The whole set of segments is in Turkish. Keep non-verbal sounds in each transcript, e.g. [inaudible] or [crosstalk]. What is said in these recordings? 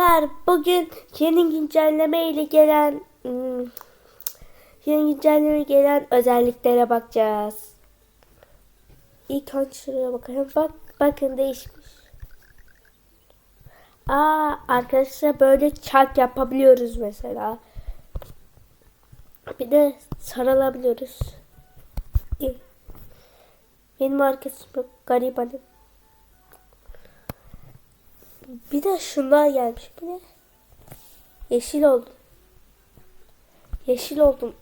Arkadaşlar bugün yeni güncelleme ile gelen hmm, yeni güncelleme gelen özelliklere bakacağız. İlk önce şuraya bakalım. Bak bakın değişmiş. Aa arkadaşlar böyle çark yapabiliyoruz mesela. Bir de sarılabiliyoruz. Benim arkadaşım garibanım. Bir de şunlar gelmiş. Bu ne? Yeşil oldum. Yeşil oldum.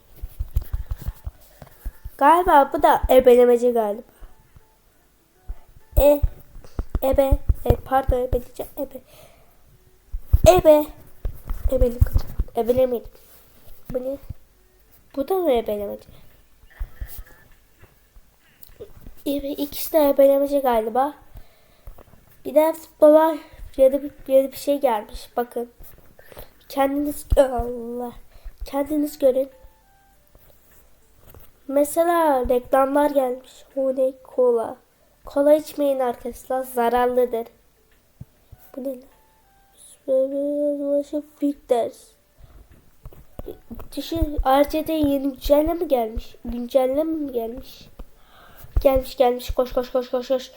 Galiba bu da ebelemeci galiba. E. Ebe. E, pardon ebe. Ebe. Ebe. Ebelik. Ebelemedim. Bu ne? Bu da mı ebelemeci? Evet ikisi de ebelemeci galiba. Bir de futbola da bir, da bir şey gelmiş. Bakın. Kendiniz Allah. Kendiniz görün. Mesela reklamlar gelmiş. O ne? Kola. İçmeyin arkadaşlar. Zararlıdır. Bu ne lan? Filters. Düşün RC'de yeni güncelleme mi gelmiş? Güncelleme mi gelmiş? Gelmiş gelmiş. Koş koş koş koş koş.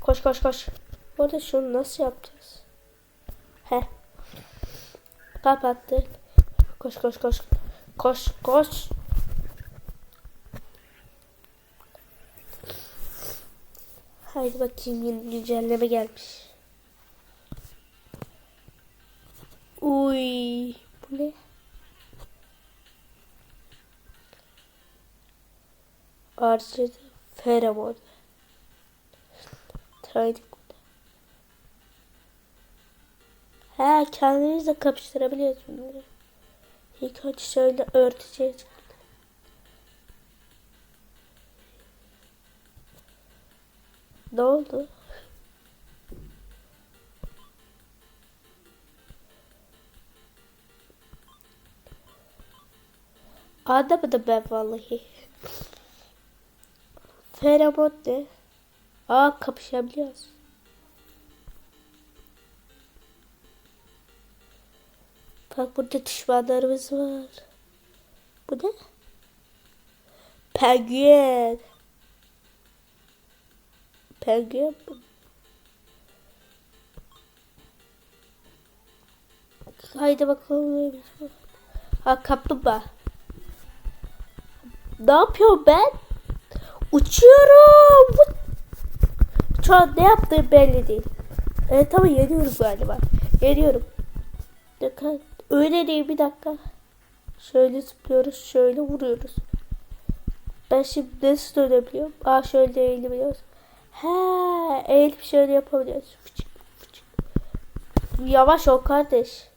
Koş koş koş. Burada şunu nasıl yapacağız? He. Kapattık. Koş koş koş. Koş koş. Haydi bakayım yeni güncelleme gelmiş. Uy, bu ne? Arçede feromon. Training. He kendimizle kapıştırabiliyoruz bunları. İlk önce şöyle örteceğiz. Ne oldu? Anlamadım ben vallahi. Feromon ne? Aa kapışabiliyoruz. Bak burada düşmanlarımız var. Bu ne? Penguen. Penguen bu. Haydi bakalım. Ha kaplumbağa. Ne yapıyorum ben? Uçuyorum. Şu an ne yaptığım belli değil. Evet tamam yeniyorum galiba. Yeniyorum. Dikkat. Öyle değil bir dakika. Şöyle zıplıyoruz. Şöyle vuruyoruz. Ben şimdi nasıl dönebiliyorum? Aa şöyle eğilebiliyoruz. He, eğilip şöyle yapabiliyoruz. Fıçık, fıçık. Yavaş ol kardeş.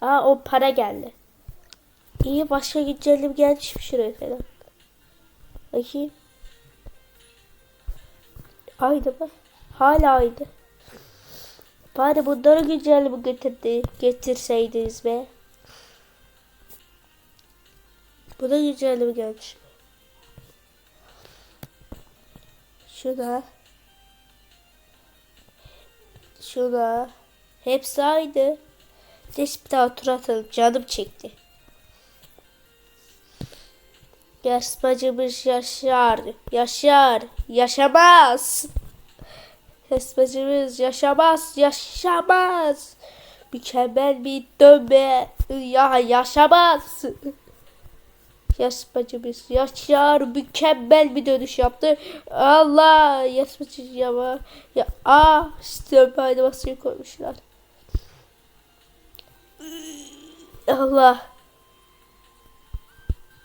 Aa o para geldi. İyi başka gideceğim gelmiş mi şuraya falan. Bakayım. Aydı bak. Hala aydı. Bari bunları güncelleme getirdi. Getirseydiniz be. Bu da güncelleme gelmiş. Şuna. Şuna. Hepsi aynı. Geç bir daha tur atalım. Canım çekti. Yarışmacımız yaşar. Yaşar. Yaşamaz. Yarışmacımız yaşamaz. Yaşamaz. Mükemmel bir dönme. Ya yaşamaz. Yarışmacımız yaşar. Mükemmel bir dönüş yaptı. Allah. Yarışmacı ya. Ya. Aa. İşte animasyon koymuşlar. Allah.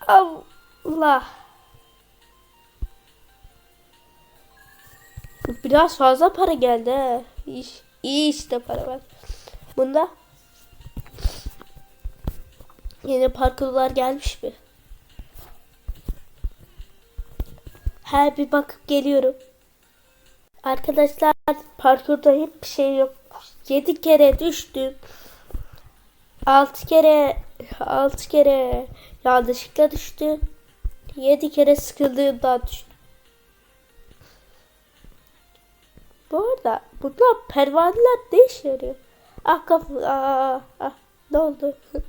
Allah. Biraz fazla para geldi he. İyi, iyi işte para var. Bunda yeni parkurlar gelmiş mi? Her bir bakıp geliyorum. Arkadaşlar parkurda hiçbir şey yok. 7 kere düştüm. 6 kere 6 kere yanlışlıkla düştüm. 7 kere sıkıldığımdan düştüm. Bu arada bunlar pervaneler ne işe yarıyor? Ah kapı. Ah, ah. Ne oldu? [laughs]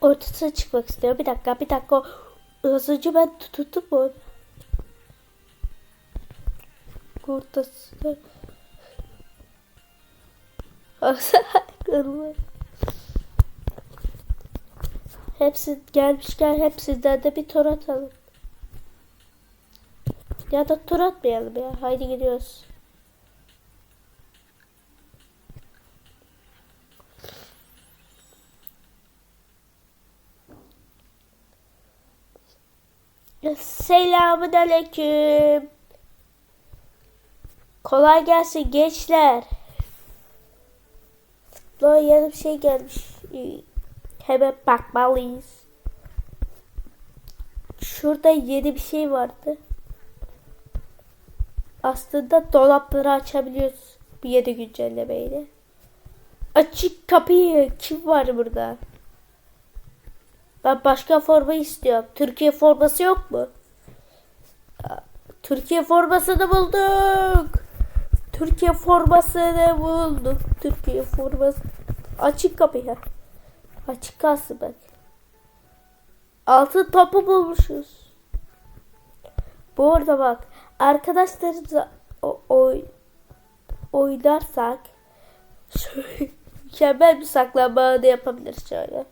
Ortasına çıkmak istiyor. Bir dakika bir dakika. Az önce ben tuttum mu? Ortasına. [laughs] Kırmızı. Hepsi gelmişken hepsinden de bir tur atalım. Ya da tur atmayalım ya. Haydi gidiyoruz. Selamun aleyküm. Kolay gelsin gençler. Daha yeni bir şey gelmiş. Hemen bakmalıyız. Şurada yeni bir şey vardı. Aslında dolapları açabiliyoruz. Bir yeni güncellemeyle. Açık kapıyı. Kim var burada? Ben başka forma istiyorum. Türkiye forması yok mu? Türkiye formasını bulduk. Türkiye formasını bulduk. Türkiye forması. Açık kapıyı. Açık kalsın bak. Altın topu bulmuşuz. Bu arada bak. Arkadaşlarımızla o- oy, oynarsak şöyle [laughs] mükemmel bir saklanma anı yapabiliriz şöyle.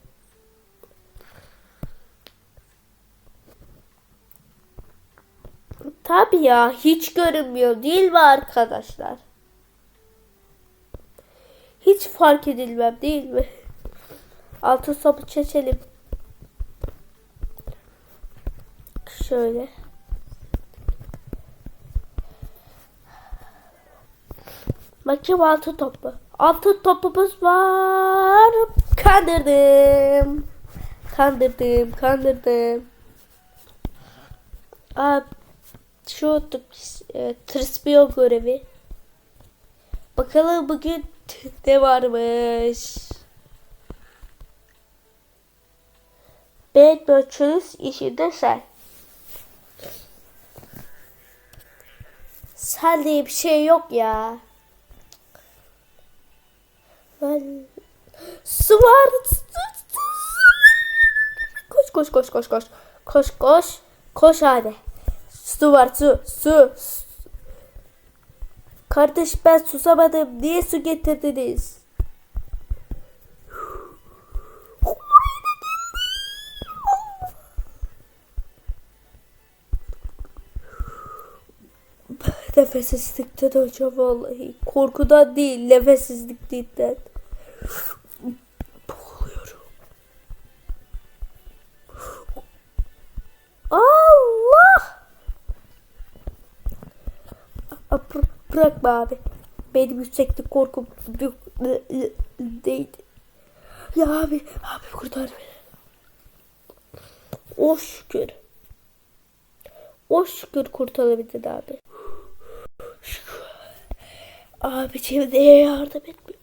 Tabii ya hiç görünmüyor değil mi arkadaşlar? Hiç fark edilmem değil mi? [laughs] Altın sopu çeçelim. Şöyle. Bakayım altın topu. Altın topumuz var. Kandırdım. Kandırdım, kandırdım. Aa, şu e, tırsmıyor görevi. Bakalım bugün [laughs] ne varmış. Bad Virtues işinde sen. Sen diye bir şey yok ya. Ben... Su. Koş koş koş koş koş. Koş koş. Koş hadi. Su var su. Su. Kardeş ben susamadım. Niye su getirdiniz? Nefessizlikten hocam vallahi. Korkudan değil, nefessizlikten. Boğuluyorum. Allah! Aa, bıra- Bırakma abi. Benim yükseklik korkum değil. Ya abi, abi kurtar beni. O şükür. O şükür kurtarabildin abi. Şükür. Abiciğim neye yardım etmiyor?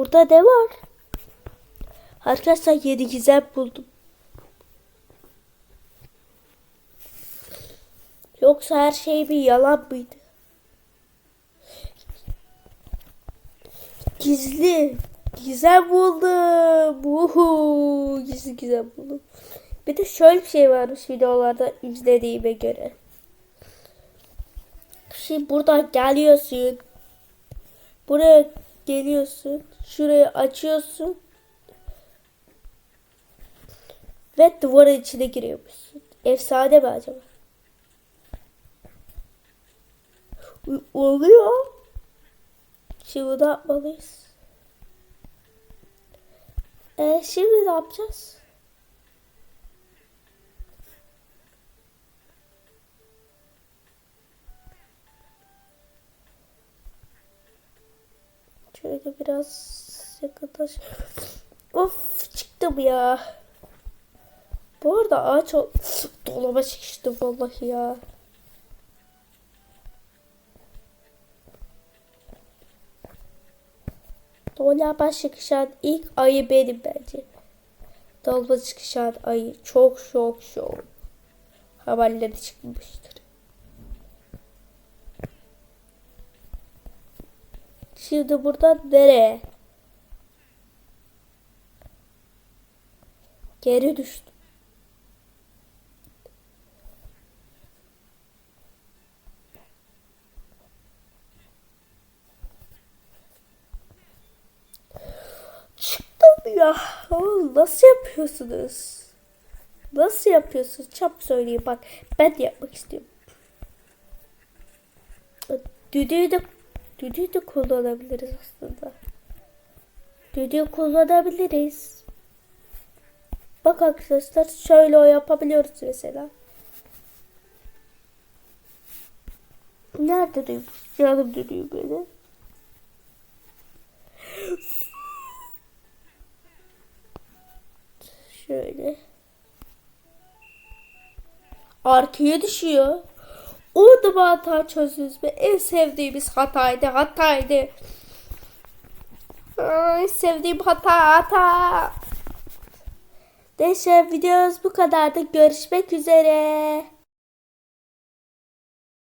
Orada ne var? Arkadaşlar yedi gizem buldum. Yoksa her şey bir yalan mıydı? Gizli. Gizem buldum. Uhu, gizli gizem buldum. Bir de şöyle bir şey varmış videolarda izlediğime göre. Şimdi buradan geliyorsun. Buraya geliyorsun. Şurayı açıyorsun. Ve duvarın içine giriyormuşsun. Efsane mi acaba? Oluyor. Şimdi ne yapmalıyız? E, şimdi ne yapacağız? Şöyle biraz yakınlaş. Of çıktım ya. Bu arada ağaç ol- dolaba çıkıştım vallahi ya. Dolaba çıkışan ilk ayı benim bence. Dolaba çıkışan ayı çok çok çok haberleri çıkmıştır. Şimdi buradan nereye? Geri düştüm. Çıktım ya. Nasıl yapıyorsunuz? Nasıl yapıyorsunuz? Çap söyleyin bak. Ben de yapmak istiyorum. Düdüğü de, düdüğü de kullanabiliriz aslında. Düdüğü kullanabiliriz. Bak arkadaşlar şöyle yapabiliyoruz mesela. Nerede düğüm? Canım düdüğü böyle. Şöyle. Arkaya düşüyor. Orada mı hata çözüyoruz be? En sevdiğimiz hataydı, hataydı. Ay, sevdiğim hata, hata. Neyse videomuz bu kadardı. Görüşmek üzere.